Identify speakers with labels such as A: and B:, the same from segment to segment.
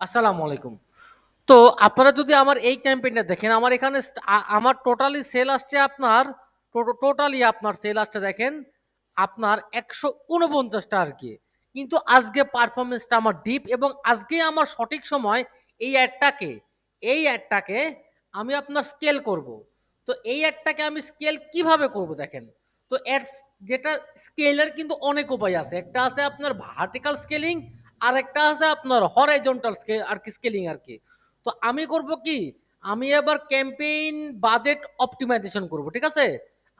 A: আসসালামু আলাইকুম। তো আপনারা যদি আমার এই ক্যাম্পেইনটা দেখেন, আমার এখানে আমার টোটালি সেল আসছে আপনার টোটালি আপনার সেল আসছে দেখেন, আপনার ১৪৯ আর কি কিন্তু আজকে পারফরমেন্সটা আমার ডিপ এবং আজকে আমার সঠিক সময় এই অ্যাডটাকে, এই অ্যাডটাকে আমি আপনার স্কেল করব। তো এই অ্যাডটাকে আমি স্কেল কীভাবে করব দেখেন। তো অ্যাডস যেটা স্কেলের কিন্তু অনেক উপায় আছে। একটা আছে আপনার ভার্টিক্যাল স্কেলিং, আরেকটা আছে আপনার হরাইজন্টাল স্কে আরকি স্কেলিং আর কি তো আমি করব কি? আমি এবার ক্যাম্পেইন বাজেট অপটিমাইজেশন করব। ঠিক আছে?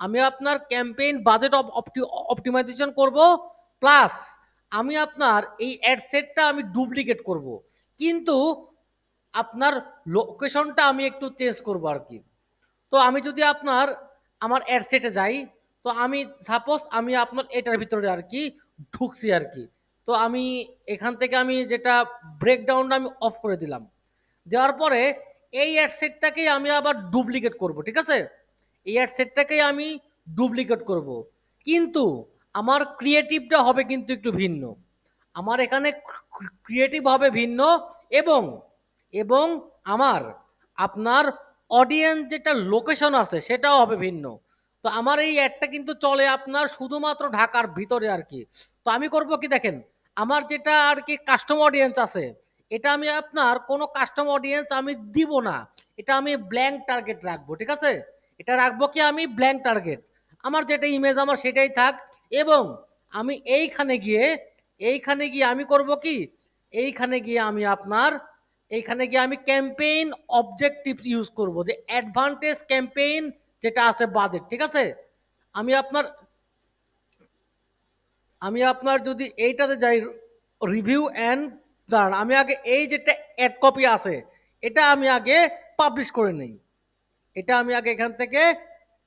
A: আমি আপনার ক্যাম্পেইন বাজেট অপ অপটি অপ্টিমাইজেশন করব। প্লাস আমি আপনার এই অ্যাড সেটটা আমি ডুপ্লিকেট করব। কিন্তু আপনার লোকেশনটা আমি একটু চেঞ্জ করব আর কি তো আমি যদি আপনার আমার অ্যাড সেটে যাই, তো আমি সাপোজ আমি আপনার এটার ভিতরে আর কি ঢুকছি আরকি। তো আমি এখান থেকে আমি যেটা ব্রেকডাউনটা আমি অফ করে দিলাম। দেওয়ার পরে এই অ্যাড সেটটাকেই আমি আবার ডুপ্লিকেট করব। ঠিক আছে? এই অ্যাড সেটটাকেই আমি ডুপ্লিকেট করব। কিন্তু আমার ক্রিয়েটিভটা হবে কিন্তু একটু ভিন্ন। আমার এখানে ক্রি ক্রি ক্রিয়েটিভ হবে ভিন্ন এবং, এবং আমার আপনার অডিয়েন্স যেটা লোকেশন আছে সেটাও হবে ভিন্ন। তো আমার এই অ্যাডটা কিন্তু চলে আপনার শুধুমাত্র ঢাকার ভিতরে আর কি তো আমি করব কি দেখেন, আমার যেটা আর কি কাস্টম অডিয়েন্স আছে, এটা আমি আপনার কোনো কাস্টম অডিয়েন্স আমি দিব না। এটা আমি ব্ল্যাঙ্ক টার্গেট রাখব। ঠিক আছে? এটা রাখব কি আমি ব্ল্যাঙ্ক টার্গেট। আমার যেটা ইমেজ আমার সেটাই থাক এবং আমি এইখানে গিয়ে, এইখানে গিয়ে আমি করব কি? এইখানে গিয়ে আমি আপনার এইখানে গিয়ে আমি ক্যাম্পেইন অবজেক্টিভ ইউজ করব যে অ্যাডভান্টেজ ক্যাম্পেইন যেটা আছে বাজেট। ঠিক আছে? আমি আপনার আমি আপনার যদি এইটাতে যাই রিভিউ অ্যান্ড দাঁড়ান আমি আগে এই যেটা অ্যাড কপি আছে, এটা আমি আগে পাবলিশ করে নেই। এটা আমি আগে এখান থেকে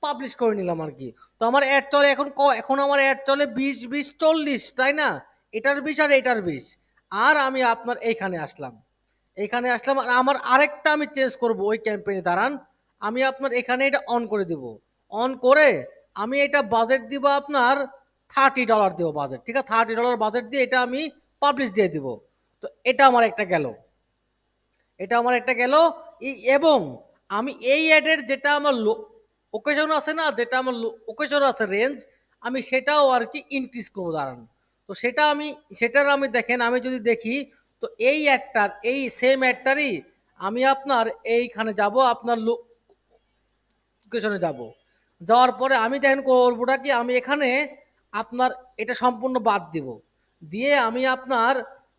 A: পাবলিশ করে নিলাম আর কি তো আমার অ্যাড চলে এখন ক এখন আমার অ্যাড চলে ২০, ২০, ৪০ তাই না? এটার ২০ আর এটার ২০। আর আমি আপনার এইখানে আসলাম। এইখানে আসলাম আর আমার আরেকটা আমি চেঞ্জ করব ওই ক্যাম্পেইনে দাঁড়ান। আমি আপনার এখানে এটা অন করে দিব। অন করে আমি এটা বাজেট দিব আপনার $30 দেবো বাজেট। ঠিক আছে? $30 বাজেট দিয়ে এটা আমি পাবলিশ দিয়ে দিব। তো এটা আমার একটা গেল। এটা আমার একটা গেল এবং আমি এই অ্যাডের যেটা আমার ওকেশন আছে না? যেটা আমার ওকেশন আছে রেঞ্জ, আমি সেটাও আর কি ইনক্রিজ করব দাঁড়ান। তো সেটা আমি সেটার আমি দেখেন আমি যদি দেখি তো এই অ্যাডটার এই সেম অ্যাডটারই আমি আপনার এইখানে যাব আপনার লোকেশনে যাব। যাওয়ার পরে আমি দেখেন করবোটা কি আমি এখানে আপনার এটা সম্পূর্ণ বাদ দিব। দিয়ে আমি আপনার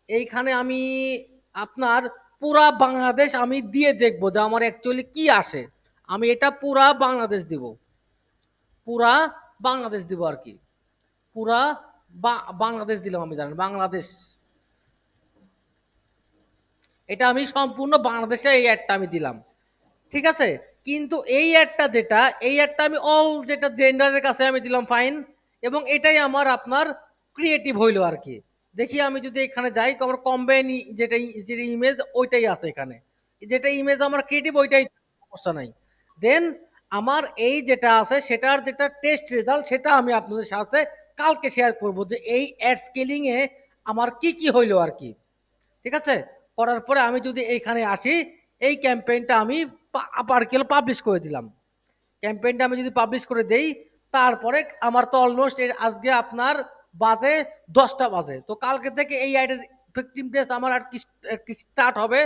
A: এইখানে আমি আপনার পুরা বাংলাদেশ আমি দিয়ে দেখব যে আমার অ্যাকচুয়ালি কি আসে। আমি এটা পুরা বাংলাদেশ দিব। পুরা বাংলাদেশ দিব আর কি পুরা বাংলাদেশ দিলাম আমি জানেন বাংলাদেশ। এটা আমি সম্পূর্ণ বাংলাদেশে এই অ্যাডটা আমি দিলাম। ঠিক আছে? কিন্তু এই অ্যাডটা যেটা, এই অ্যাডটা আমি অল যেটা জেন্ডারের কাছে আমি দিলাম ফাইন এটাই আমার আপনার ক্রিয়েটিভ হইল আর কি দেখি আমি যদি এখানে যাই আমার কম্বাইন যেটা যেটা ইমেজ ওইটাই আছে এখানে। যেটা ইমেজ আমার ক্রিয়েটিভ ওইটাই সমস্যা নাই। দেন আমার এই যেটা আছে সেটার যেটা টেস্ট রেজাল্ট সেটা আমি আপনাদের সাথে কালকে শেয়ার করব যে এই অ্যাড স্কেলিংয়ে আমার কি, কি হইল আর কি ঠিক আছে? করার পরে আমি যদি এইখানে আসি, এই ক্যাম্পেইনটা আমি পা আবার কি হলো পাবলিশ করে দিলাম। ক্যাম্পেইনটা আমি যদি পাবলিশ করে দেই, তারপরে আমার তো অলমোস্ট আজকে আপনার বাজে দশটা বাজে। তো কালকে থেকে এই আইডের অ্যাডের ইফেক্টিভনেস আমার আর কি স্টার্ট হবে।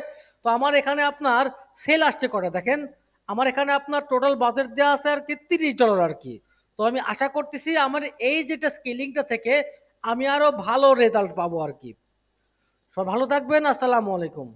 A: তো আমার এখানে আপনার সেল আসছে করে দেখেন। আমার এখানে আপনার টোটাল বাজেট দেওয়া আছে আর কি তিরিশ $৩০ আরকি। তো আমি আশা করতেছি আমার এই যেটা স্কেলিংটা থেকে আমি আরও ভালো রেজাল্ট পাবো আর কি সব ভালো থাকবেন। আসসালামু আলাইকুম।